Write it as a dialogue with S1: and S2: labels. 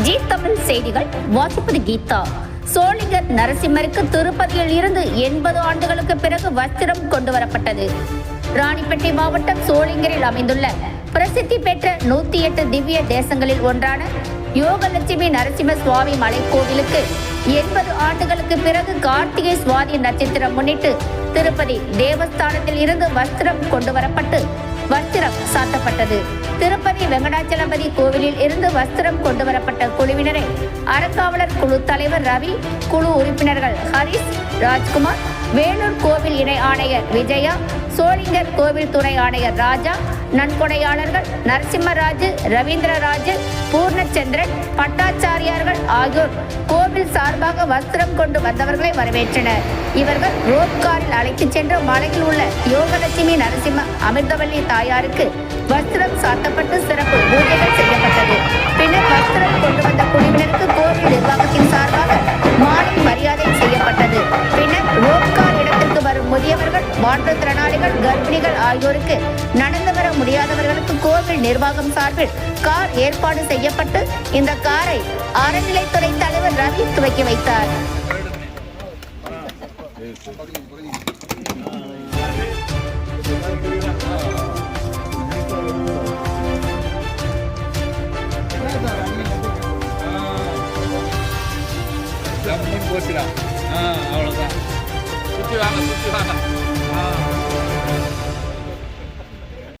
S1: G Tamil செய்திகள் வாசிப்பது கீதா. சோளிங்கர் நரசிம்மருக்கு திருப்பதியில் இருந்து எண்பது ஆண்டுகளுக்கு பிறகு வஸ்திரம் கொண்டு வரப்பட்டது ராணிப்பேட்டை மாவட்டம் சோளிங்கரில் அமைந்துள்ள பிரசித்தி பெற்ற நூத்தி எட்டு திவ்ய தேசங்களில் ஒன்றான யோகலட்சுமி நரசிம்ம சுவாமி மலைக்கோவிலுக்கு எண்பது ஆண்டுகளுக்கு பிறகு கார்த்திகை சுவாதி நட்சத்திரம் முன்னிட்டு திருப்பதி தேவஸ்தானத்தில் இருந்து வஸ்திரம் கொண்டு வரப்பட்டு வஸ்திரம் சாத்தப்பட்டது. திருப்பதி வெங்கடாச்சலபதி கோவிலில் இருந்து வஸ்திரம் கொண்டு வரப்பட்ட குழுவினரை அறக்காவலர் குழு தலைவர் ரவி குழு உறுப்பினர்கள் ஹரிஷ் ராஜ்குமார் வேலூர் கோவில் இணை ஆணையர் விஜயா சோளிங்கர் கோவில் துணை ஆணையர் ராஜா நன்கொடையாளர்கள் நரசிம்மராஜு ரவீந்திரராஜு பூர்ணச்சந்திரன் பட்டாச்சாரியார்கள் ஆகியோர் கோவில் சார்பாக வஸ்திரம் கொண்டு வந்தவர்களை வரவேற்றனர். இவர்கள் ரோப்காரில் அழைத்துச் சென்று மலையில் உள்ள யோகலட்சுமி நரசிம்ம அமிர்தவல்லி தாயாருக்கு வஸ்திரம் சாத்தப்பட்டு மாற்றுத்திறனாளிகள் கர்ப்பிணிகள் ஆகியோருக்கு நடந்து வர முடியாதவர்களுக்கு கோவில் நிர்வாகம் சார்பில் கார் ஏற்பாடு செய்யப்பட்டு இந்த காரை அறநிலைத்துறை தலைவர் ரவி துவக்கி வைத்தார்.
S2: போச்சுடா ஆ அவ்வளோதான் சுற்றி வாங்க சுற்றி வாங்க.